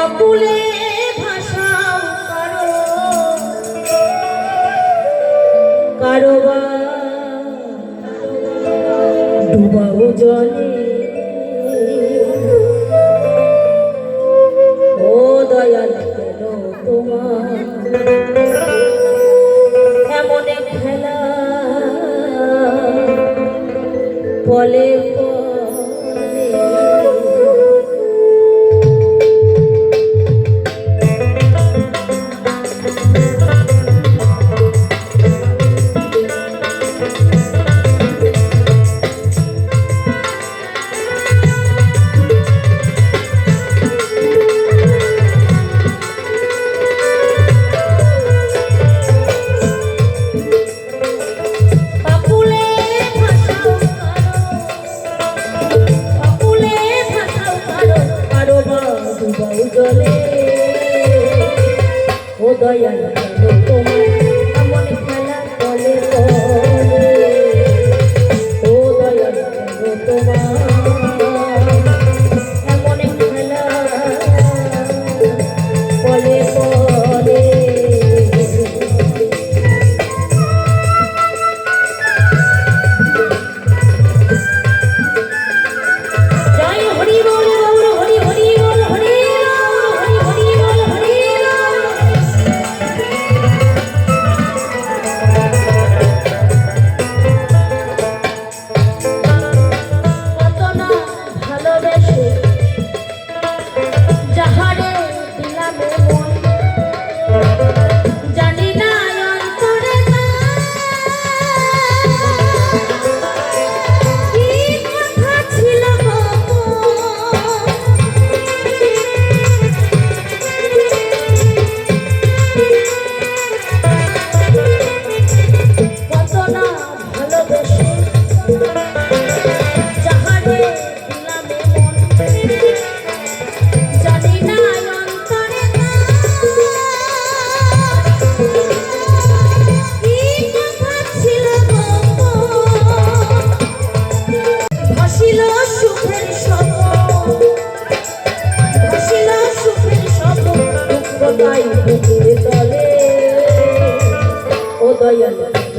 বকুলে ভাষাও কারও। কারোবা জলে। ও দয়াল কেন তোমার দয়াল তোমার Bayern.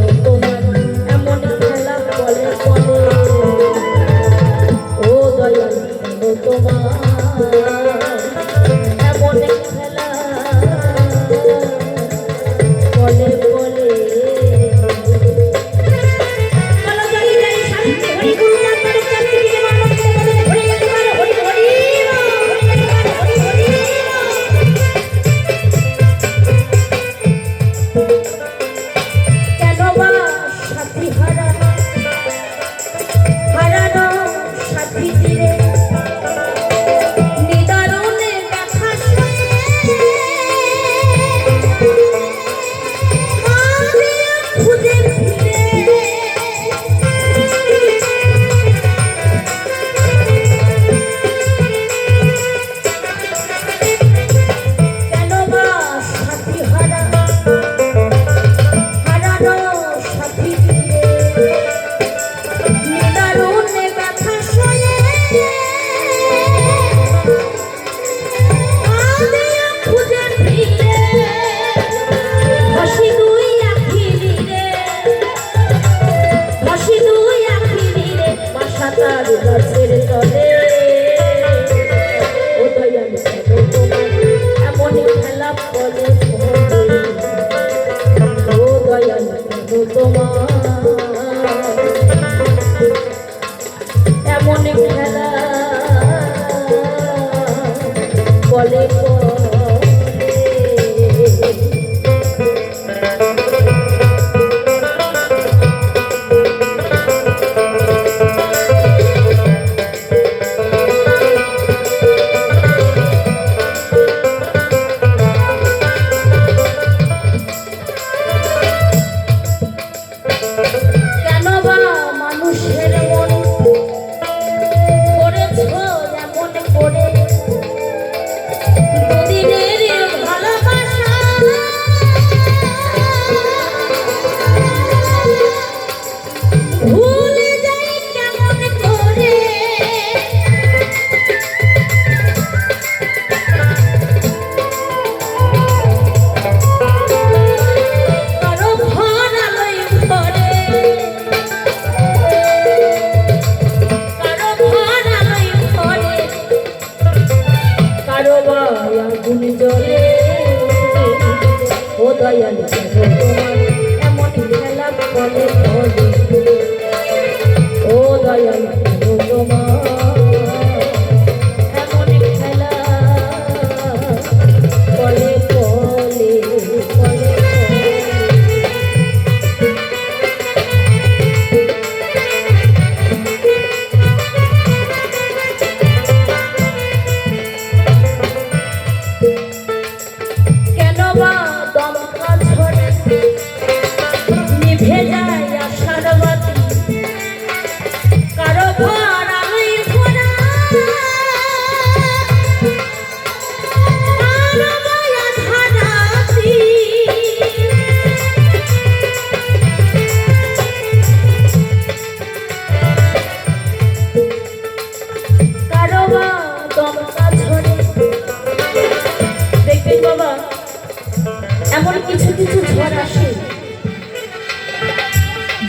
Thank you.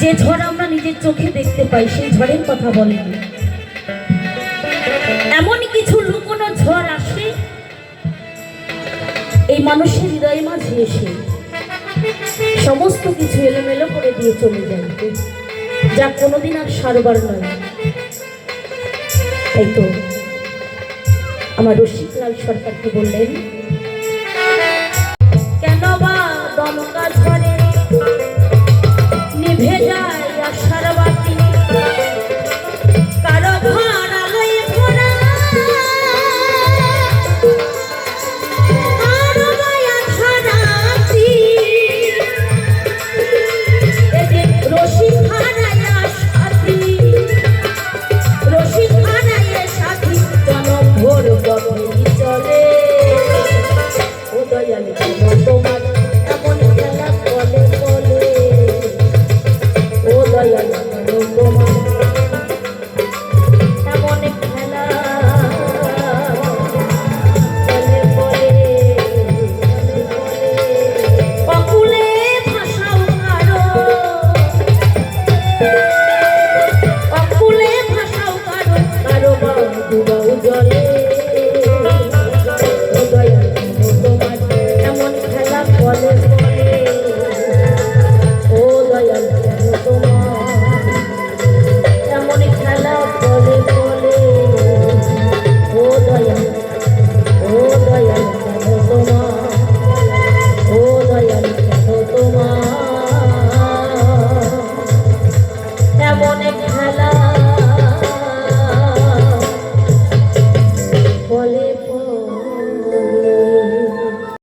যে ঝড় আমরা নিজের চোখে দেখতে পাই, সেই ঝড়ের কথা বলেন এমন কিছু লুকোনো ঝড় আসে, এই মানুষের হৃদয় মাঝে এসে সমস্ত কিছু এলোমেলো করে দিয়ে চলে যায়। যা কোনোদিন আর সারবার নয়। তাই তো আমার রসিকলাল সরকারকে বললেন, কেন বা দমকা